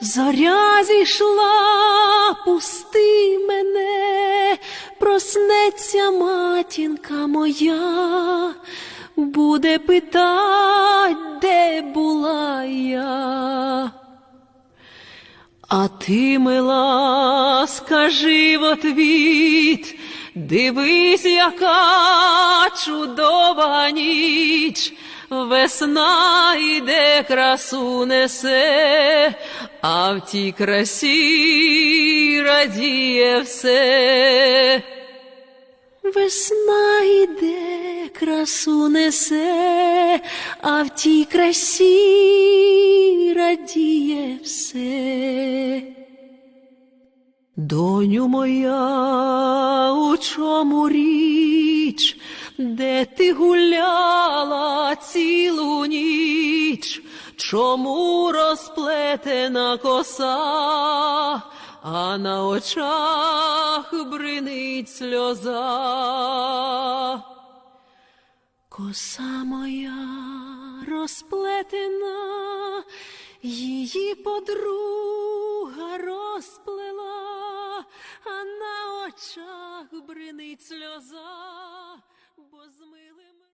зоря зійшла, пусти мене, проснеться матінка моя, буде питать, де була я. А ти, мила, скажи в отвіт, дивись, яка чудова ніч, весна йде, красу несе, а в тій красі радіє все. Весна йде, красу несе, а в тій красі радіє все. Доню моя, у чому річ, де ти гуляла цілу ніч, чому розплетена коса, а на очах бринить сльоза. Коса моя розплетена, її подруга розплела, а на очах бринить сльоза, бо з змили